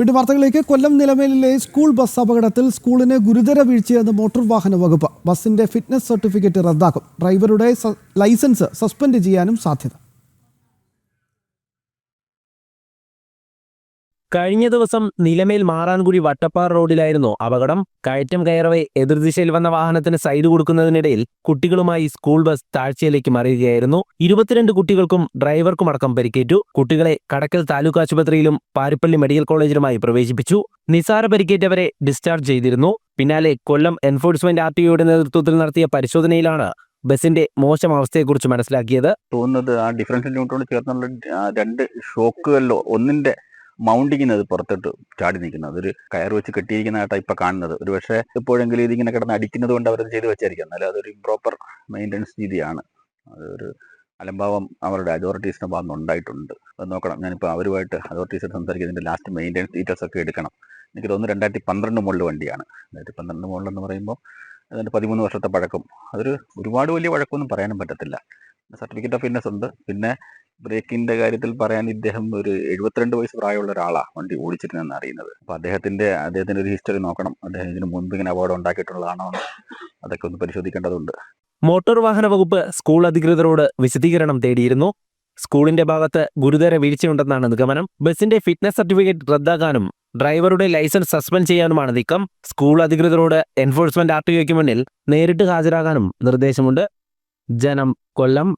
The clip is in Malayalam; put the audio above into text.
വീണ്ടും വാർത്തകളിലേക്ക് കൊല്ലം നിലമേലിലെ സ്കൂൾ ബസ് അപകടത്തിൽ സ്കൂളിന് ഗുരുതര വീഴ്ചയെന്ന് മോട്ടോർ വാഹന വകുപ്പ്. ബസിന്റെ ഫിറ്റ്നസ് സർട്ടിഫിക്കറ്റ് റദ്ദാക്കും. ഡ്രൈവറുടെ ലൈസൻസ് സസ്പെൻഡ് ചെയ്യാനും സാധ്യത. കഴിഞ്ഞ ദിവസം നിലമേൽ മാറാൻകുഴി വട്ടപ്പാറ റോഡിലായിരുന്നു അപകടം. കയറ്റം കയറവെ എതിർദിശയിൽ വന്ന വാഹനത്തിന് സൈഡ് കൊടുക്കുന്നതിനിടയിൽ കുട്ടികളുമായി സ്കൂൾ ബസ് താഴ്ചയിലേക്ക് മറിയുകയായിരുന്നു. ഇരുപത്തിരണ്ട് കുട്ടികൾക്കും ഡ്രൈവർക്കും അടക്കം പരിക്കേറ്റു. കുട്ടികളെ കടക്കൽ താലൂക്ക് ആശുപത്രിയിലും പാരിപ്പള്ളി മെഡിക്കൽ കോളേജിലുമായി പ്രവേശിപ്പിച്ചു. നിസാര പരിക്കേറ്റവരെ ഡിസ്ചാർജ് ചെയ്തിരുന്നു. പിന്നാലെ കൊല്ലം എൻഫോഴ്സ്മെന്റ് ആർ ടിഒയുടെ നേതൃത്വത്തിൽ നടത്തിയ പരിശോധനയിലാണ് ബസിന്റെ മോശം അവസ്ഥയെക്കുറിച്ച് മനസ്സിലാക്കിയത്. തോന്നുന്നത് ആ ഡിഫറൻഷ്യൽ യൂണിറ്റോട് ചേർന്നുള്ള രണ്ട് ഷോക്കുകളിലോ ഒന്നിന്റെ മൗണ്ടിങ്ങിന് അത് പുറത്തോട്ട് ചാടി നിൽക്കുന്നത് അതൊരു കയർ വെച്ച് കെട്ടിയിരിക്കുന്നതായിട്ടാണ് ഇപ്പൊ കാണുന്നത്. ഒരു പക്ഷേ എപ്പോഴെങ്കിലും ഇതിങ്ങനെ കിടന്ന് അടിക്കുന്നത് കൊണ്ട് അവരത് ചെയ്ത് വെച്ചായിരിക്കും. എന്നാലും അതൊരു ഇംപ്രോപ്പർ മെയിന്റനൻസ് രീതിയാണ്. അതൊരു അലംഭാവം അവരുടെ അതോറിറ്റീസിന്റെ ഭാഗം ഉണ്ടായിട്ടുണ്ട്. അത് നോക്കണം. ഞാനിപ്പോൾ അവരുമായിട്ട് അതോറിറ്റീസ് സംസാരിക്കുന്നതിന്റെ ലാസ്റ്റ് മെയിന്റനൻസ് ഡീറ്റെയിൽസ് ഒക്കെ എടുക്കണം. എനിക്ക് തോന്നുന്നു രണ്ടായിരത്തി പന്ത്രണ്ട് മുകളിൽ വണ്ടിയാണ്. രണ്ടായിരത്തി പന്ത്രണ്ട് മുകളിലെന്ന് പറയുമ്പോൾ അതിന്റെ പതിമൂന്ന് വർഷത്തെ പഴക്കം. അതൊരു ഒരുപാട് വലിയ പഴക്കമൊന്നും പറയാനും പറ്റത്തില്ല. സർട്ടിഫിക്കറ്റ് ഓഫ് ഫിറ്റ്നസ് ഉണ്ട് പിന്നെ ബ്രേക്കിന്റെ കാര്യത്തിൽ പറയാൻ ഇദ്ദേഹം ഒരു എഴുപത്തിരണ്ട് വയസ്സ് പ്രായമുള്ള ഒരാളാണ് വണ്ടി ഓടിച്ചിരുന്നെന്ന് അറിയുന്നത്. അപ്പൊ അദ്ദേഹത്തിന്റെ അദ്ദേഹത്തിന്റെ ഒരു ഹിസ്റ്ററി നോക്കണം. അദ്ദേഹം ഇതിനു മുൻപ് ഇങ്ങനെ അപകടം ഉണ്ടാക്കിയിട്ടുള്ളതാണോ അതൊക്കെ ഒന്ന് പരിശോധിക്കേണ്ടതുണ്ട്. മോട്ടോർ വാഹന വകുപ്പ് സ്കൂൾ അധികൃതരോട് വിശദീകരണം തേടിയിരുന്നു. സ്കൂളിന്റെ ഭാഗത്ത് ഗുരുതര വീഴ്ചയുണ്ടെന്നാണ് നിഗമനം. ബസിന്റെ ഫിറ്റ്നസ് സർട്ടിഫിക്കറ്റ് റദ്ദാക്കാനും ഡ്രൈവറുടെ ലൈസൻസ് സസ്പെൻഡ് ചെയ്യാനുമാണ് നീക്കം. സ്കൂൾ അധികൃതരോട് എൻഫോഴ്സ്മെന്റ് ആർ ടി ഒക്ക് മുന്നിൽ നേരിട്ട് ഹാജരാകാനും നിർദ്ദേശമുണ്ട്. ജനം കൊല്ലം